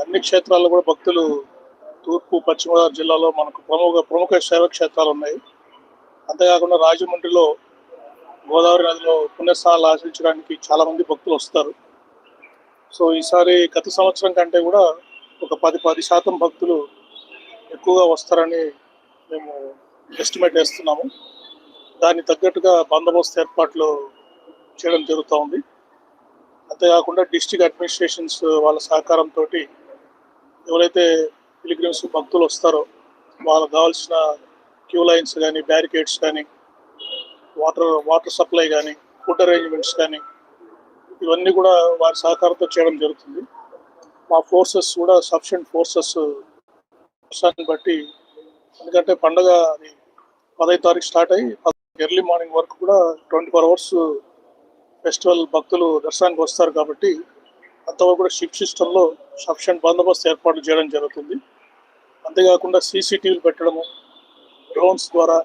అన్ని క్షేత్రాల్లో కూడా భక్తులు తూర్పు పశ్చిమ గోదావరి జిల్లాలో మనకు ప్రముఖ ప్రముఖ శైవ క్షేత్రాలు ఉన్నాయి. అంతేకాకుండా రాజమండ్రిలో గోదావరి నదిలో పుణ్యస్థానాలు ఆచరించడానికి చాలామంది భక్తులు వస్తారు. సో ఈసారి గత సంవత్సరం కంటే కూడా ఒక పది పది శాతం భక్తులు ఎక్కువగా వస్తారని మేము ఎస్టిమేట్ వేస్తున్నాము దాన్ని తగ్గట్టుగా బందోబస్తు ఏర్పాట్లు చేయడం జరుగుతూ ఉంది. అంతేకాకుండా డిస్టిక్ అడ్మినిస్ట్రేషన్స్ వాళ్ళ సహకారంతో ఎవరైతే పిలిగ్రిమ్స్ భక్తులు వస్తారో వాళ్ళకు కావాల్సిన క్యూ లైన్స్ కానీ బ్యారికేడ్స్ కానీ వాటర్ వాటర్ సప్లై కానీ ఫుడ్ అరేంజ్మెంట్స్ కానీ ఇవన్నీ కూడా వారి సహకారంతో చేయడం జరుగుతుంది. మా ఫోర్సెస్ కూడా సఫిషియంట్ ఫోర్సెస్ వర్షాన్ని బట్టి ఎందుకంటే పండగ అది పదహైదు తారీఖు స్టార్ట్ అయ్యి ఎర్లీ మార్నింగ్ వరకు కూడా ట్వంటీ ఫోర్ అవర్స్ ఫెస్టివల్ భక్తులు దర్శనానికి వస్తారు కాబట్టి అంతవరకు కూడా షిప్ సిస్టంలో సఫిషియంట్ బందోబస్తు ఏర్పాట్లు చేయడం జరుగుతుంది. అంతేకాకుండా సీసీటీవీలు పెట్టడము డ్రోన్స్ ద్వారా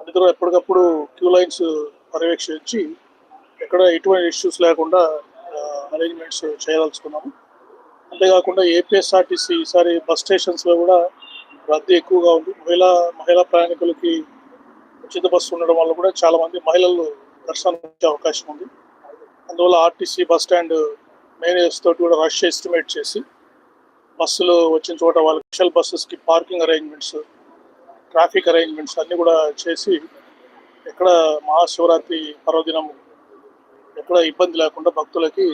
అందులో ఎప్పటికప్పుడు క్యూ లైన్స్ పర్యవేక్షించి ఎక్కడ ఎటువంటి ఇష్యూస్ లేకుండా అరేంజ్మెంట్స్ చేయదలుచుకున్నాము. అంతేకాకుండా ఏపీఎస్ఆర్టీసీ ఈసారి బస్ స్టేషన్స్లో కూడా రద్దీ ఎక్కువగా ఉంది. మహిళా మహిళా ప్రయాణికులకి ఉచిత బస్సు ఉండడం వల్ల కూడా చాలా మంది మహిళలు దర్శనం వచ్చే అవకాశం ఉంది. అందువల్ల ఆర్టీసీ బస్ స్టాండ్ మేనేజర్స్ తోటి కూడా రష్ ఎస్టిమేట్ చేసి బస్సులు వచ్చిన చోట వాళ్ళ స్పెషల్ బస్సెస్కి పార్కింగ్ అరేంజ్మెంట్స్ ట్రాఫిక్ అరేంజ్మెంట్స్ అన్నీ కూడా చేసి ఎక్కడ మహాశివరాత్రి పర్వదినం ఎక్కడ ఇబ్బంది లేకుండా భక్తులకి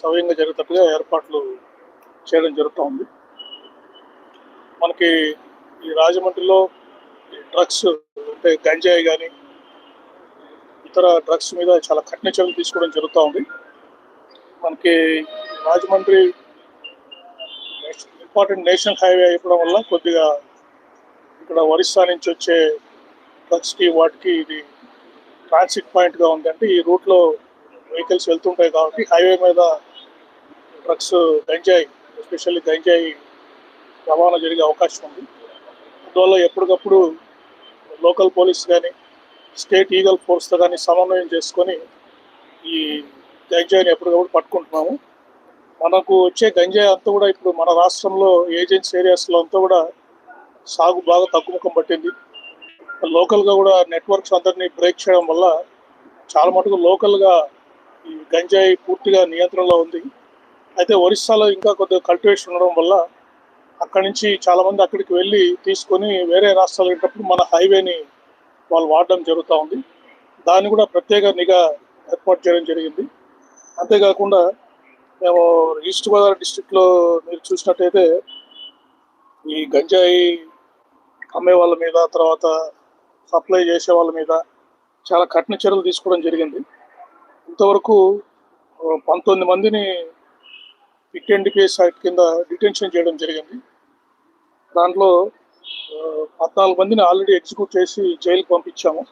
సవ్యంగా జరిగేటట్టుగా ఏర్పాట్లు చేయడం జరుగుతూ ఉంది. మనకి ఈ రాజమండ్రిలో ఈ డ్రగ్స్ అంటే గంజాయి కానీ ఇతర డ్రగ్స్ మీద చాలా కఠిన చర్యలు తీసుకోవడం జరుగుతూ ఉంది. మనకి రాజమండ్రి ఇంపార్టెంట్ నేషనల్ హైవే అయిపోవడం వల్ల కొద్దిగా ఇక్కడ ఒరిస్సా నుంచి వచ్చే డ్రగ్స్కి వాటికి ఇది ట్రాన్సిట్ పాయింట్గా ఉందంటే ఈ రూట్లో వెహికల్స్ వెళ్తుంటాయి కాబట్టి హైవే మీద డ్రగ్స్ గంజాయి ఎస్పెషల్లీ గంజాయి రవాణా జరిగే అవకాశం ఉంది. అందువల్ల ఎప్పటికప్పుడు లోకల్ పోలీస్ కానీ స్టేట్ ఈగల్ ఫోర్స్తో కానీ సమన్వయం చేసుకొని ఈ గంజాయిని ఎప్పటికప్పుడు పట్టుకుంటున్నాము. మనకు వచ్చే గంజాయి అంతా కూడా ఇప్పుడు మన రాష్ట్రంలో ఏజెన్సీ ఏరియాస్లో అంతా కూడా సాగు బాగా తగ్గుముఖం పట్టింది. లోకల్గా కూడా నెట్వర్క్స్ అందరినీ బ్రేక్ చేయడం వల్ల చాలా మటుకు లోకల్గా ఈ గంజాయి పూర్తిగా నియంత్రణలో ఉంది. అయితే ఒరిస్సాలో ఇంకా కొద్దిగా కల్టివేషన్ ఉండడం వల్ల అక్కడి నుంచి చాలామంది అక్కడికి వెళ్ళి తీసుకొని వేరే రాష్ట్రాలు వెళ్ళేటప్పుడు మన హైవేని వాళ్ళు వాడడం జరుగుతూ ఉంది. దాన్ని కూడా ప్రత్యేక నిఘా ఏర్పాటు చేయడం జరిగింది. అంతేకాకుండా మేము ఈస్ట్ గోదావరి డిస్టిక్లో మీరు చూసినట్టయితే ఈ గంజాయి అమ్మే వాళ్ళ మీద తర్వాత సప్లై చేసే వాళ్ళ మీద చాలా కఠిన చర్యలు తీసుకోవడం జరిగింది. ఇంతవరకు పంతొమ్మిది మందిని పిక్ అండ్ కేస్ యాక్ట్ కింద డిటెన్షన్ చేయడం జరిగింది. దాంట్లో పద్నాలుగు మందిని ఆల్రెడీ ఎగ్జిక్యూట్ చేసి జైలుకి పంపించాము.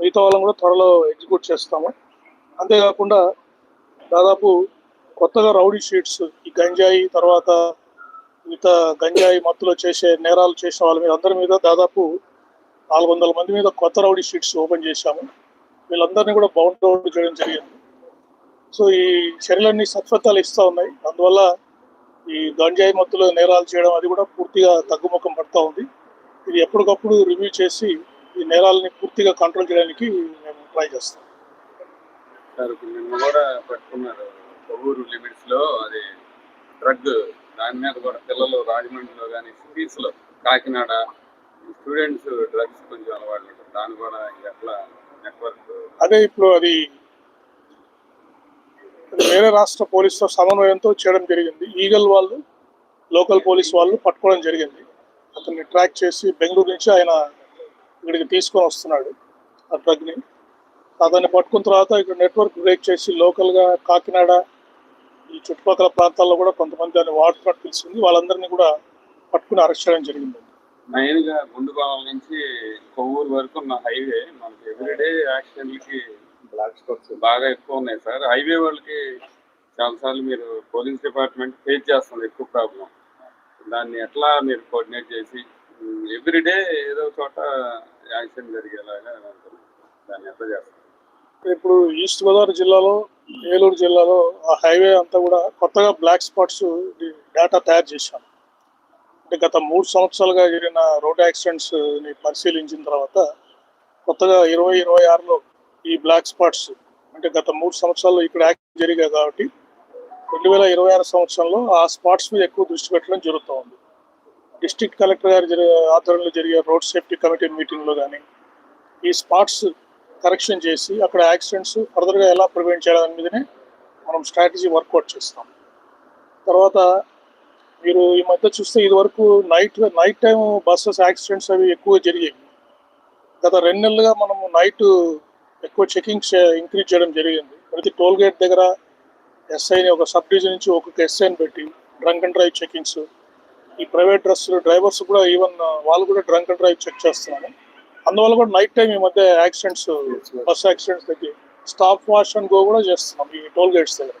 మిగతా వాళ్ళని కూడా త్వరలో ఎగ్జిక్యూట్ చేస్తాము. అంతేకాకుండా దాదాపు కొత్తగా రౌడీ షీట్స్ ఈ గంజాయి తర్వాత మిగతా గంజాయి మత్తులో చేసే నేరాలు చేసిన వాళ్ళ మీద అందరి మీద దాదాపు నాలుగు వందల మంది మీద కొత్త రౌడీ షీట్స్ ఓపెన్ చేశాము. వీళ్ళందరినీ కూడా బౌండ్ అవుట్ చేయడం జరిగింది. సో ఈ చర్యలన్నీ సత్ఫలితాలు ఇస్తూ ఉన్నాయి. అందువల్ల ఈ గంజాయి మత్తులో నేరాలు చేయడం అది కూడా పూర్తిగా తగ్గుముఖం పడుతూ ఉంది. ఇది ఎప్పటికప్పుడు రివ్యూ చేసి ఈ నేరాలని పూర్తిగా కంట్రోల్ చేయడానికి మేము ట్రై చేస్తాం. సార్ నిన్న కూడా పట్టుకున్నారు. కొవ్వూరు లిమిట్స్లో అది డ్రగ్ దాని మీద కూడా పిల్లలు రాజమండ్రిలో కానీ సిటీస్లో కాకినాడ స్టూడెంట్స్ డ్రగ్స్ కొంచెం అలవాటు. దాన్ని కూడా ఎట్లా నెట్వర్క్ అదే ఇప్పుడు అది వేరే రాష్ట్ర పోలీసుతో సమన్వయంతో చేయడం జరిగింది. ఈగల్ వాళ్ళు లోకల్ పోలీస్ వాళ్ళు పట్టుకోవడం జరిగింది. అతన్ని ట్రాక్ చేసి బెంగళూరు నుంచి ఆయన ఇక్కడికి తీసుకొని వస్తున్నాడు ఆ డ్రగ్ని. అతన్ని పట్టుకున్న తర్వాత ఇక్కడ నెట్వర్క్ బ్రేక్ చేసి లోకల్గా కాకినాడ ఈ చుట్టుపక్కల ప్రాంతాల్లో కూడా కొంతమంది దాన్ని వాడుతున్నట్టు తెలిసింది వాళ్ళందరినీ కూడా పట్టుకుని అరెస్ట్ చేయడం జరిగింది. మెయిన్గా గుండుగోళం నుంచి కొవ్వూరు వరకు ఉన్న హైవే మనకి ఎవ్రీడే యాక్సిడెంట్లకి బ్లాక్ స్పాట్స్. బాగా ఎక్కువ ఉన్నాయి సార్. హైవే వాళ్ళకి చాలాసార్లు మీరు పోలీస్ డిపార్ట్మెంట్ ఫేస్ చేస్తుంది ఎక్కువ ప్రాబ్లం. దాన్ని ఎట్లా మీరు కోఆర్డినేట్ చేసి ఎవ్రీడే ఏదో ఒక చోట యాక్సిడెంట్ జరిగేలాగా దాన్ని ఎట్లా చేస్తారు? ఇప్పుడు ఈస్ట్ గోదావరి జిల్లాలో ఏలూరు జిల్లాలో ఆ హైవే అంతా కూడా కొత్తగా బ్లాక్ స్పాట్స్ డేటా తయారు చేశాం అంటే గత మూడు సంవత్సరాలుగా జరిగిన రోడ్ యాక్సిడెంట్స్ని పరిశీలించిన తర్వాత కొత్తగా ఇరవై ఇరవై ఆరులో ఈ బ్లాక్ స్పాట్స్ అంటే గత మూడు సంవత్సరాల్లో ఇక్కడ యాక్సిడెంట్ జరిగాయి కాబట్టి రెండు వేల ఇరవై ఆరు సంవత్సరంలో ఆ స్పాట్స్ మీద ఎక్కువ దృష్టి పెట్టడం జరుగుతూ ఉంది డిస్ట్రిక్ట్ కలెక్టర్ గారి ఆధ్వర్యంలో జరిగే రోడ్ సేఫ్టీ కమిటీ మీటింగ్లో కానీ ఈ స్పాట్స్ కరెక్షన్ చేసి అక్కడ యాక్సిడెంట్స్ ఫర్దర్గా ఎలా ప్రివెంట్ చేయాలని మీదనే మనం స్ట్రాటజీ వర్కౌట్ చేస్తాం. తర్వాత మీరు ఈ మధ్య చూస్తే ఇది వరకు night night time buses accidents అవి ఎక్కువ జరిగాయి గత రెండు నెలలుగా మనము నైట్ ఎక్కువ చెకింగ్స్ ఇంక్రీజ్ చేయడం జరిగింది. ప్రతి టోల్ గేట్ దగ్గర ఎస్ఐని ఒక సబ్ డివిజన్ నుంచి ఒక్కొక్క ఎస్ఐని పెట్టి డ్రంక్ అండ్ డ్రైవ్ చెకింగ్స్ ఈ ప్రైవేట్ డ్రస్సులు డ్రైవర్స్ కూడా ఈవెన్ వాళ్ళు కూడా డ్రంక్ అండ్ డ్రైవ్ చెక్ చేస్తున్నారు. అందువల్ల కూడా నైట్ టైం ఈ మధ్య యాక్సిడెంట్స్ బస్ యాక్సిడెంట్స్ తగ్గి స్టాప్ వాష్ అండ్ గో కూడా చేస్తున్నాం ఈ టోల్ గేట్స్ దగ్గర.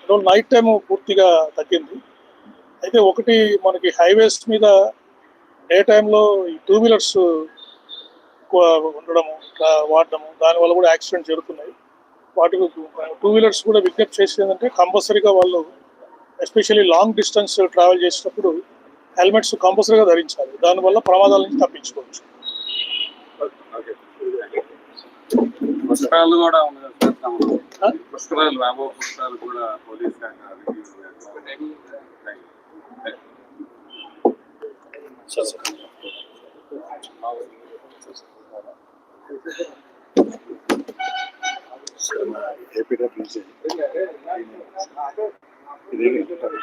అందువల్ల నైట్ టైం పూర్తిగా తగ్గింది. అయితే ఒకటి మనకి హైవేస్ మీద డే టైంలో ఈ టూ వీలర్స్ ఎక్కువ ఉండడము ఇట్లా వాడడము దానివల్ల కూడా యాక్సిడెంట్ జరుగుతున్నాయి. వాటికి టూ వీలర్స్ కూడా విజ్ఞప్తి చేసేది ఏంటంటే కంపల్సరీగా వాళ్ళు ఎస్పెషల్లీ లాంగ్ డిస్టెన్స్ ట్రావెల్ చేసేటప్పుడు హెల్మెట్స్ కంపల్సరీగా ధరించాలి. దానివల్ల ప్రమాదాల నుంచి తప్పించుకోవచ్చు. పుస్తకాలు కూడా సార్? పుస్తకాలు పుస్తకాలు పోలీస్ శాఖ రివ్యూ చేస్తారు.